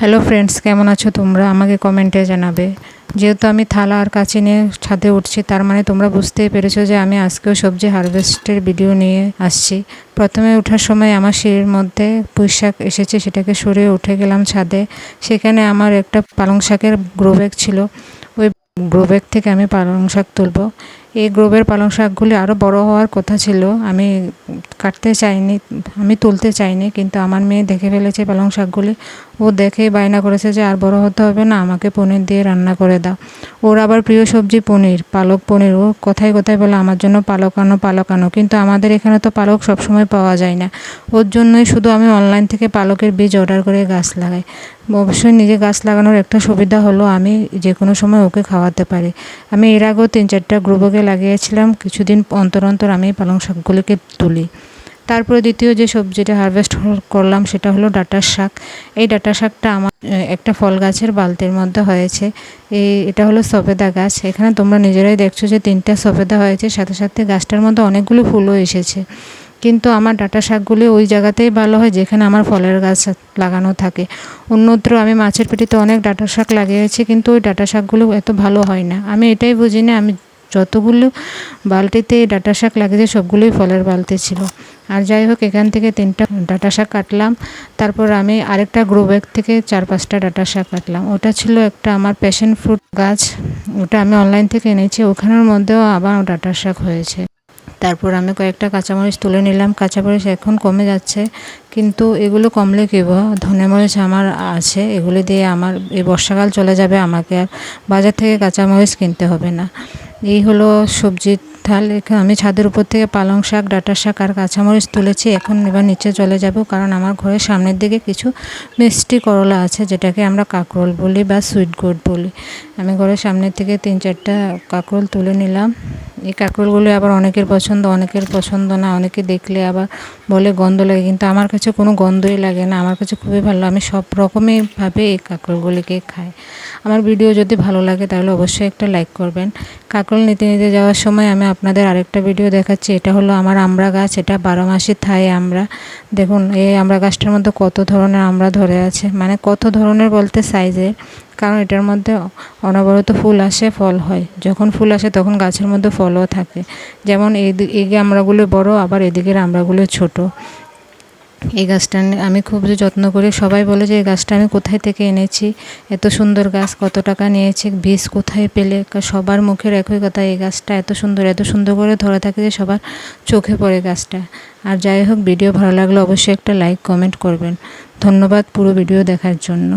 Hello friends কেমন আছো তোমরা? আমাকে কমেন্টে জানাবে। যেহেতু আমি থালা আর কাছে নিয়ে ছাদে উঠছি, তার মানে তোমরা বুঝতেই পেরেছ যে আমি আজকেও সবজি হারভেস্টের ভিডিও নিয়ে আসছি। প্রথমে ওঠার সময় আমার সিঁড়ির মধ্যে পুঁই শাক এসেছে, সেটাকে সরিয়ে উঠে গেলাম ছাদে। সেখানে আমার একটা পালং শাকের গ্রো ব্যাগ ছিল। ওই গ্রো ব্যাগ থেকে আমি পালং শাক তুলব। এই গ্রোবের পালং শাকগুলি আরও বড় হওয়ার কথা ছিল। আমি কাটতে চাইনি, আমি তুলতে চাইনি, কিন্তু আমার মেয়ে দেখে ফেলেছে পালং শাকগুলি। ও দেখেই বায়না করেছে যে আর বড় হতে হবে না, আমাকে পনির দিয়ে রান্না করে দাও। ওর আবার প্রিয় সবজি পনির, পালক পনির। ও কোথায় কোথায় বলে, আমার জন্য পালক আনো পালক আনো কিন্তু আমাদের এখানে তো পালক সবসময় পাওয়া যায় না। ওর জন্যই শুধু আমি অনলাইন থেকে পালকের বীজ অর্ডার করে গাছ লাগাই। অবশ্যই নিজে গাছ লাগানোর একটা সুবিধা হলো আমি যে কোনো সময় ওকে খাওয়াতে পারি। আমি এর আগেও তিন চারটা গ্রুপকে লাগিয়েছিলাম, কিছুদিন অন্তর অন্তর আমি পালং শাকগুলিকে তুলি। তারপরে দ্বিতীয় যে সবজিটা হারভেস্ট করলাম সেটা হলো ডাটার শাক। এই ডাটা শাকটা আমার একটা ফল গাছের বালতির মধ্যে হয়েছে। এই এটা হলো সফেদা গাছ। এখানে তোমরা নিজেরাই দেখছ যে তিনটা সফেদা হয়েছে, সাথে সাথে গাছটার মধ্যে অনেকগুলো ফুলও এসেছে। কিন্তু আমার ডাটা শাকগুলি ওই জায়গাতেই ভালো হয় যেখানে আমার ফলের গাছ লাগানো থাকে। অন্যত্র আমি মাছের পেটিতে অনেক ডাটা শাক লাগিয়েছি, কিন্তু ওই ডাটা শাকগুলো এত ভালো হয় না। আমি এটাই বুঝি না আমি যতগুলো বালতিতে ডাটা শাক লাগিয়েছে সবগুলোই ফলের বালতি ছিল। আর যাই হোক, এখান থেকে তিনটা ডাটা শাক কাটলাম। তারপর আমি আরেকটা গ্রো ব্যাগ থেকে চার পাঁচটা ডাটা শাক কাটলাম। ওটা ছিল একটা আমার প্যাশন ফ্রুট গাছ। ওটা আমি অনলাইন থেকে এনেছি। ওখানের মধ্যেও আবার ডাটা শাক হয়েছে। তারপর আমি কয়েকটা কাঁচামরিচ তুলে নিলাম। কাঁচামরিচ এখন কমে যাচ্ছে, কিন্তু এগুলো কমলে কী ধনে মরিচ আমার আছে। এগুলি দিয়ে আমার, এই বর্ষাকাল চলে যাবে, আমাকে আর বাজার থেকে কাঁচামরিচ কিনতে হবে না। এই হলো সবজির থাল। আমি ছাদের উপর থেকে পালং শাক, ডাটা শাক আর কাঁচামরিচ তুলেছি। এখন এবার নিচে চলে যাব, কারণ আমার ঘরের সামনের দিকে কিছু মিষ্টি করলা আছে, যেটাকে আমরা কাঁকরোল বলি বা সুইট গোট বলি। আমি ঘরের সামনের থেকে তিন চারটা কাঁকরোল তুলে নিলাম। এই কাঁকরোলগুলো আবার অনেকের পছন্দ অনেকের পছন্দ না, অনেকে দেখলে আবার বলে গন্ধ লাগে, কিন্তু আমার কাছে কোনো গন্ধই লাগে না। আমার কাছে খুবই ভালো আমি সব রকমইভাবে এই কাঁকরোলগুলিকে খাই। আমার ভিডিও যদি ভালো লাগে তাহলে অবশ্যই একটা লাইক করবেন। কাঁকরোল নিতে নিতে যাওয়ার সময় আমি আপনাদের আরেকটা ভিডিও দেখাচ্ছি। এটা হলো আমার আমড়া গাছ, এটা বারো মাসে থাই আমরা দেখুন, এই আমড়া গাছটার মধ্যে কত ধরনের আমড়া ধরে আছে। মানে কত ধরনের বলতে সাইজের কারণ এটার মধ্যে অনবরত ফুল আসে, ফল হয়। যখন ফুল আসে তখন গাছের মধ্যে ফলও থাকে। যেমন এই আমড়াগুলো বড়, আবার এদিকের আমড়াগুলো ছোট। এই গাছটা আমি খুব যে যত্ন করি। সবাই বলে যে, এই গাছটা আমি কোথায় থেকে এনেছি? এত সুন্দর গাছ, কত টাকা নিয়েছে? বীজ কোথায় পেলে? সবার মুখের একই কথা, এই গাছটা এত সুন্দর এত সুন্দর করে ধরে থাকে যে সবার চোখে পড়ে গাছটা। আর যাই হোক, ভিডিও ভালো লাগলে অবশ্যই একটা লাইক, কমেন্ট করবেন। ধন্যবাদ পুরো ভিডিও দেখার জন্য।